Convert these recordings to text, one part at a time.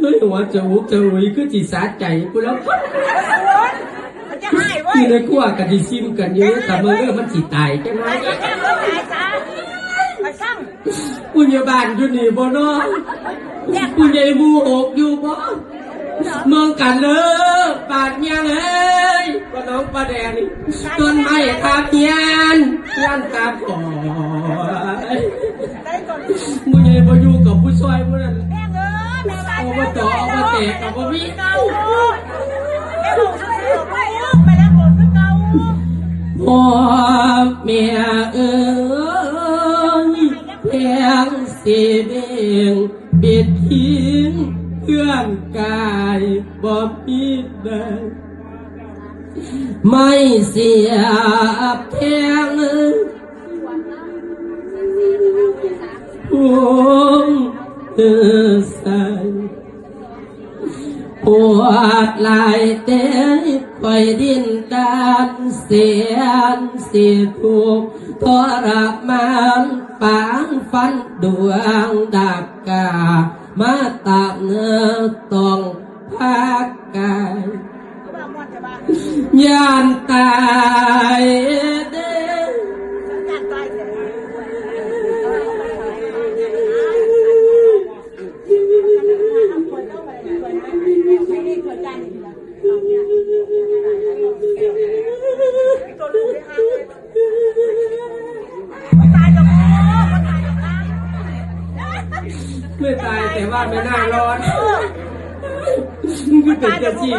เฮ้ยหัวจะอุกจะอุยคือจีสาใจกูแล้วมันจะให้เว้ยที่ในขั้วกันที่ซิมกันเยอะแต่เมื่อเรื่องมันสิตายจังไรไปแค่เมื่อไหร่จ้าไปสั่งปุญญาบานอยู่นี่บ่เนาะแยกปุญญาบูหกอยู่บ่เมืองกันเลยปาดเมียเลยป้าน้องป้าแดงนี่ต้นไม้ทาเทียนย่านตาบอดได้ก่อนปุญญาบ่อยู่กับผู้ช่วยผู้นั้นแม่เอ้ยแม่บ้านเอามาต่อเอามาแตกับบ่มีเก่าม่บอกซื้อๆไปลูกไปแล้วบอกซื้อเก่าพ่อแม่เอ้ยเพียงสิเบ่งปิดทิ้งเครื่องกายบ่มีได้ไม่เสียเพียงพวงเออใส ปวดหลายเต้คอยดินดานเสียนเสิทุกทรมานปางฟันดวงดักกา มาตาเนื้อต้องภาคกายยานตายเด้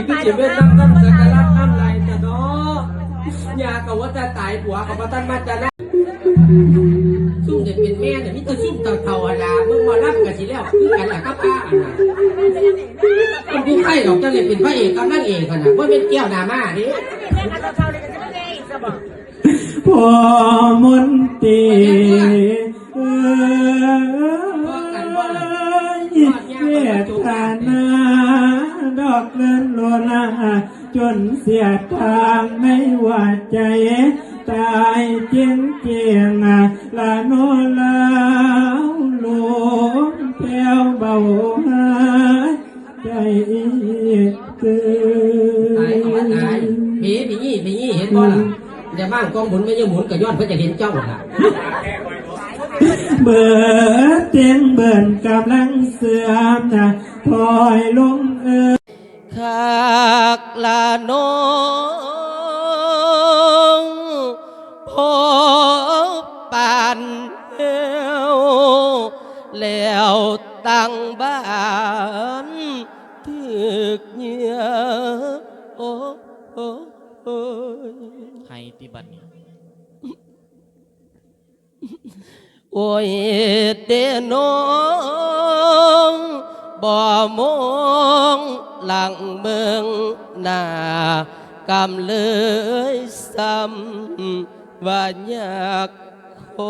เป็นกระจีก็จีเป็นน้ำน้ำสักการะน้ำลายแต่เนาะยากับว่าจะตายผัวกับว่าตั้นมาจะนะซุ่มเด็กเป็นแม่เนี่ยมิตรซุ่มเต่าเต่าอะลามึงมารับกับสิแล้วคือกันแหละครับป้าคนผู้ไข่ดอกจะเลยเป็นพระเอกกับนางเอกกันนะว่าเป็นแก้วนามาดิแม่กันเราเท่าด้จะบอกพ่อมนตี จนเสียทางไม่ว่าใจ ตายเจียงเจียงละโนลาวหลวงแก้วเบาหายใจตื่ตายก็ว่าตายนผีผียี่ผียี่เห็นบ่ล่ะอย่าบ้างกองหมุนไม่ยังหมุนกับยอนเพื่อจะเห็นเจ้าล่ะเบิดเตียงเบิ่นกำลังเสื่อมนะพลอยลงเออ งพบปานเอวแล้วตั้งบ้านถึกเหยียโอ้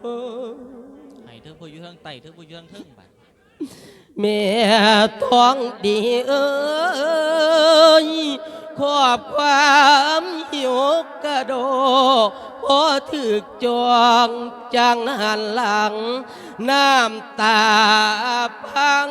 โอ้โอ้ยไฮติบันนี่โอ้ยเดน้องบ่ ควาอยากโคไฮเธอผู้อยู่เทิงไตเธอผู้อยู่เทิงเทิงบัดแม่ท้องดีเอ้ยขอบความหิวกระโดพอถึกจองจังหันหลัง น้ำตาพัง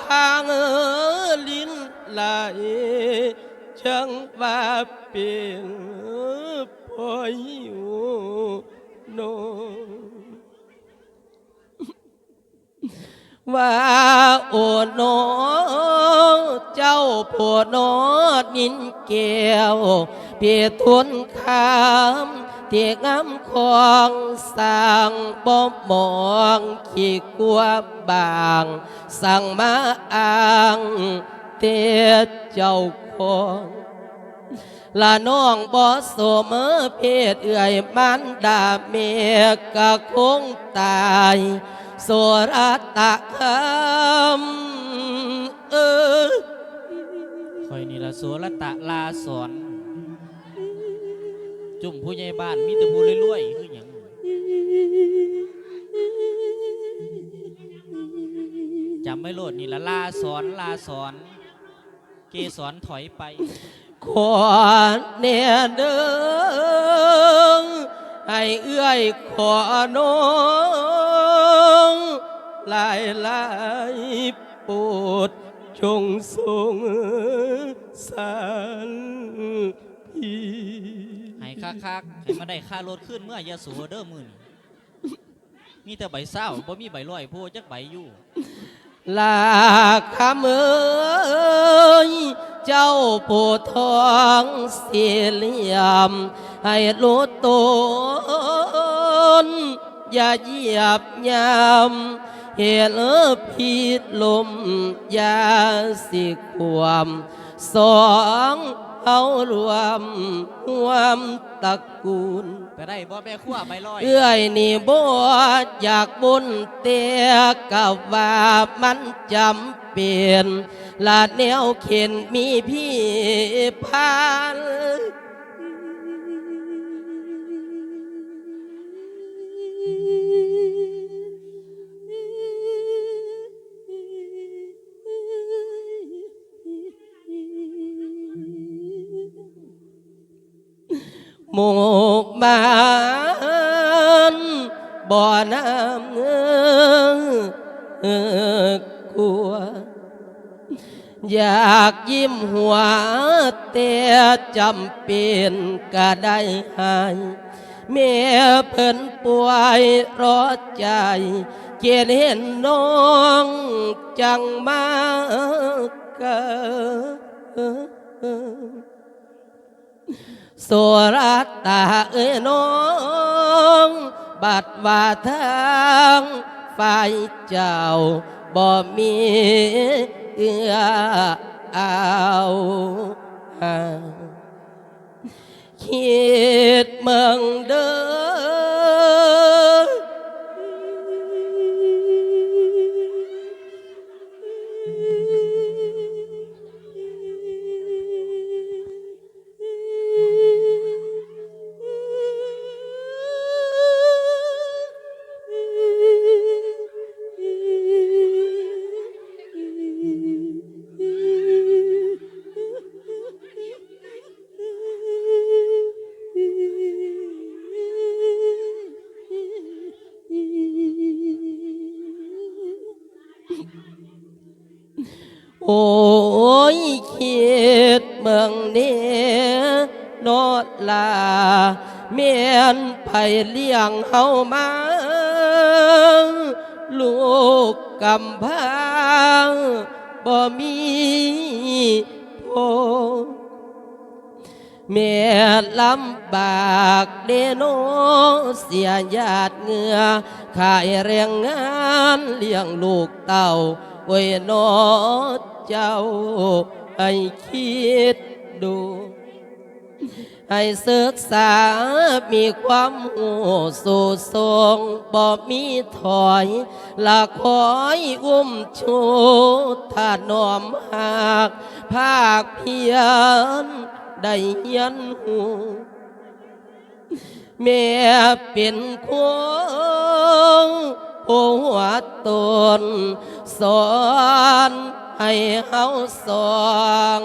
พังลิ้นไหลช่างว่าเป็นพ่ออยู่โนว่าโอ๋โนเจ้าผัวโนอนินเกียวเพียทุนคำ ที่งำของสร้างบ่มองขี้กลัวบางสั่งมาอ้างเตียเจ้าของละน้องบ่โสมอเพศเอื่อยมันดาเมีกะคงตายโสรตะคำเออคอยนี่ละโสรตะลาสอน จุ่มผู้ใหญ่บ้านมีแต่ผู้รวยๆคือหยังจำไม่โลดนี่ละลาสอนลาสอน เกสรถอยไปขอเนี่เดิงให้เอื้อยขอน้องหลายหลายปรดจงทรงสารพี คักๆให้มาได้ค่ารถขึ้นเมื่อยาสูเด้อมื่นมีแต่ใบเศร้าบ่มีใบร้อยผู้จักใบอยู่ลาคำเอ้ยเจ้าผู้ทองสี่เหลี่ยม ให้รู้ตนอย่าเหยียบยำเหตุเออผิดลมอยาสิความสอง เอารวมรวมตระกูล ไปได้บ่แม่ขั้วใบร้อย เอื้อยนี่บ่อยากบุญเตียกับว่ามันจำเป็นละแนวเข็นมีพี่พาน หมกบ้านบ่อน้ำเงอกัว อยากยิ้มหัวแต่จำเป็นก็ได้หายเมียเพิ่นป่วยรอใจ เกียนเห็นน้องจังมาเกิด โสรัตตาเอ้ยน้องบัดว่าทางฝ่ายเจ้าบ่มีเอื้อเอาคิดเมืองเด้อ ไผเลี้ยงเฮามา ลูกกำพร้าบ่มีพ่อแม่ลำบากเดโนเสียญาติเงือขายแรงงานเลี้ยงลูกเต่าโอ้ยนอเจ้าให้คิดดู ให้ศึกษา มีความหูสู่ทรงบ่มีถอยละคอยอุ้มชูถ้านอมหาก ภาคเพียรได้ยันหูแม่เป็นคนโอหัวตนสอนให้เฮาสอง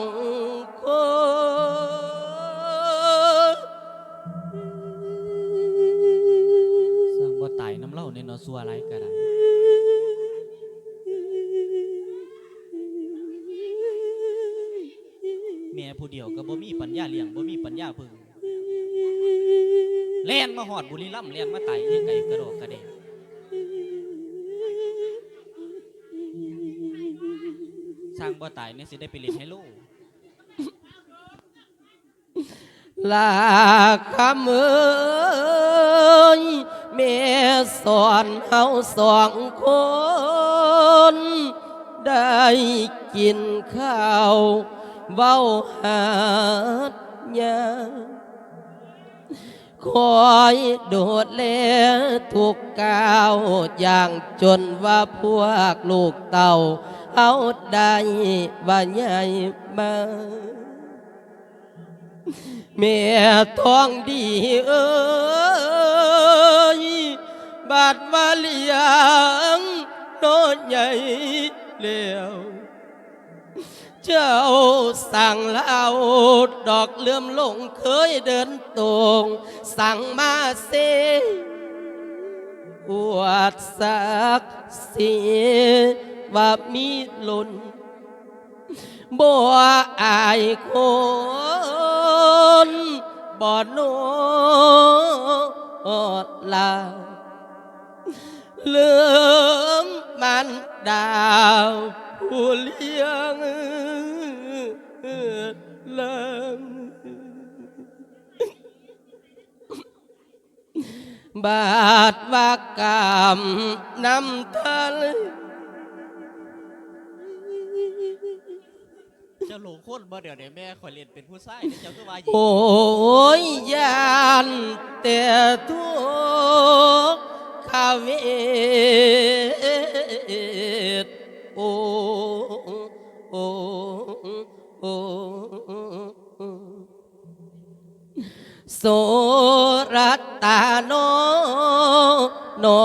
คนายน้ำเล่าในนอสัวอะไรก็ได้แม่ผู้เดียวก็บ่มีปัญญาเลี้ยงบ่มีปัญญาพึ่งเล่นมาหอดบุรีรัมย์เล่นมาไต่เลี้ยงไก่กระโดดกระเดกสร้างบ่ตายเนี่ยสิได้ไปเล่นไฮโลลาคำเอ้ยแม่ สอนเฮาสองคน ได้กินข้าวเว้าหาดญาคอยโดดเลทุกก้าวอย่างจนว่าพวกลูกเต่าเอาได้ว่าใหญ่มาแม่ท้องดีเอ้าดว่าเลี้ยงโนอนใหญ่แล้วเจ้าสั่งเล่าดอกเลื่อมหลงเคยเดินตรงสั่งมาเซอวดสักสีว่ามีลุนบ่อายคนบ่โนดลาเลื่อมมันดาวผู้เลี้ยงเลิมบาดวากรรมนำทะเลเจ้าหลงคนบ่เดี๋ยวเดี๋ยวแม่ข่อยเรียนเป็นผู้ชายเดี๋ยวเจ้าก็ว่าหญิงโอ้ยยานแต่ทุก ขเวทโอ้โอ้โอ้โสรัตตาโนน้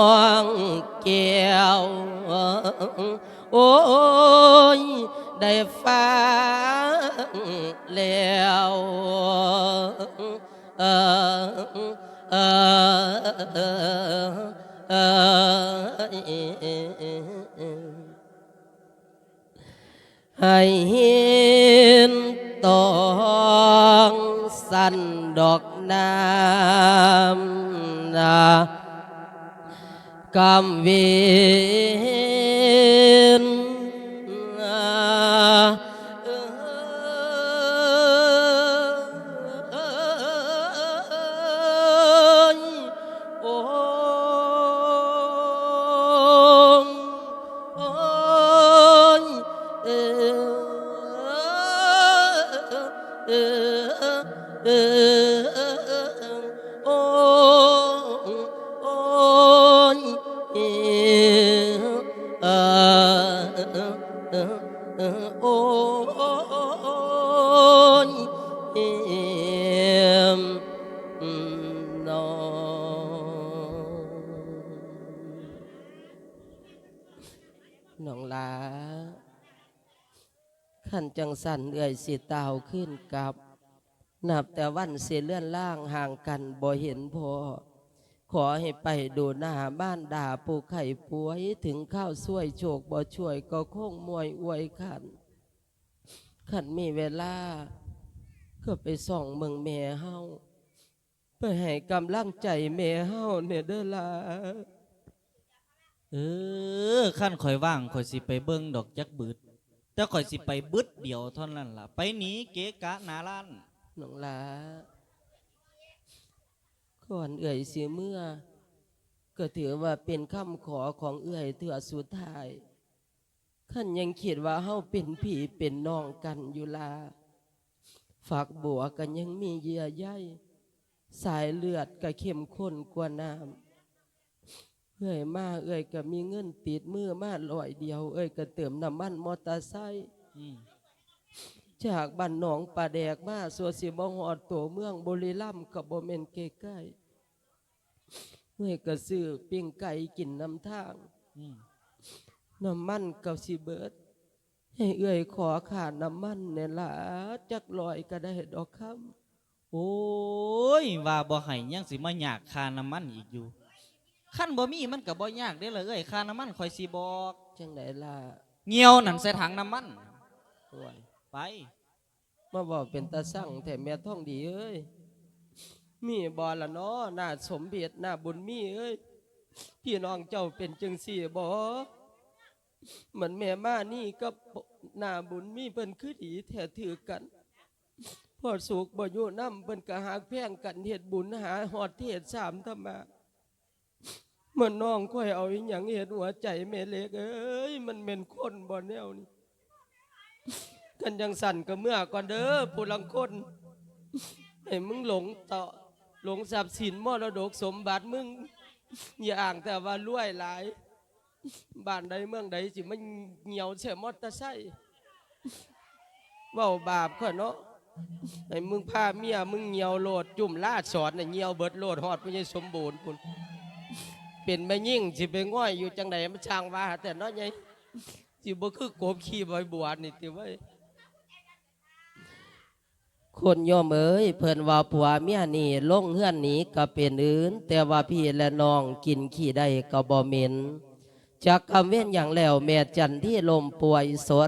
องแก้วโอ้ยได้ จังสันเอื่อยสิตาวขึ้นกับนับแต่วันเสียเลื่อนล่างห่างกันบ่เห็นพอ ขอให้ไปดูหน้าบ้านด่าปูไข่ป่วยถึงข้าวช่วยโชคบ่ช่วยก็คงมวยอวยขัน ขันมีเวลา ก็ไปส่องเมืองแม่เฮาไปให้กำลังใจแม่เฮาเนี่ยเด้อล่ะเออขั้นข่อยว่างข่อยสิไปเบิ่งดอกจักบึด แต่ข่อยสิไปบึดเดียวเท่านั้นล่ะ ไปหนีเกะกะนาล้านน้องลาก่อนเอื่อยเสียเมื่อ ก็ถือว่าเป็นคำขอของเอื่อยเถื่อสุดท้ายขันยังคิดว่าเฮาเป็นผีเป็นน้องกันอยู่ลาฝากบัวกันยังมีเยื่อใยสายเลือดก็เข้มข้นกว่าน้ำ เอ้อยมาเอ้อยก็มีเงินติดมือมาลอยเดียว เอ้อยก็เติมน้ำมันมอเตอร์ไซค์อืมจากบ้านหนองป่าแดกมาสัวสิบ่ฮอดตัวเมืองบุรีรัมย์กับบ่แม่นใกล้ๆเมื่อยก็ซื้อปิ้งไก่กินน้ำทางอืมน้ำมันกับสิเบิดให้เอื้อยขอขาดน้ำมันเนี่ยล่ะจักลอยก็ได้ดอกคโอ้ยว่าบ่ให้ยังสิมาอยากค่าน้ำมันอีกอยู่ ขั้นบ่มีมันก็บ่ยากเด้อเลยเอ้ยค่าน้ำมันข่อยสิบอกำจังไดล่ะเงียวนั่นใส่ถังน้ำมัน โอ้ยไป มาบอกเป็นตาสั่งแต่แม่ท่องดีเอ้ย มีบอละเนาะหน้าสมเบียดหน้าบุญมีเอ้ย พี่น้องเจ้าเป็นจังสี่บอเหมือนแม่มานี่ก็หน้าบุญมีเพิ่นคือดีแท้ถือกัน พอสุกบ่อยู่น้ำเพิ่นก็หากแพงกันเฮ็ดบุญหาหอดเทศสามธรรมาเห มือนน้องค่อยเอาอีหยังเฮ็ดหัวใจแม่เล็กเอ้ยมันเป็นคนบ่แนวนี้กันยังสั่นก็เมื่อก่อนเด้อผู้ลังคนให้มึงหลงต่อหลงทรัพย์สินมรดกสมบัติมึงอย่าอ่างแต่ว่ารวยหลายบ้านใดเมืองใดสิมันเหี่ยวเสียมอเตอร์ไซค์เว้าบาปข่อยเนาะให้มึงพาเมียมึงเหี่ยวโลดจุ่มลาดสอนน่ะเหี่ยวเบิดโลดฮอดพญสมบูรณ์พุ่น เป็นแม่ยิ่งสิไปง่อยอยู่จังใดมันช่างว่าแต่เนาะไงสิบ่คือกบขี้ใบบัวนี่ติไว้ยคนโยมเอ๋ยเพิ่นว่าผัวเมียนี่ลงเฮือนหนีก็เป็นอื่น แต่ว่าพี่และน้องกินขี้ได้ก็บ่เหม็นจากคำเว้นอย่างแล้วแม่จันที่ลมป่วยสด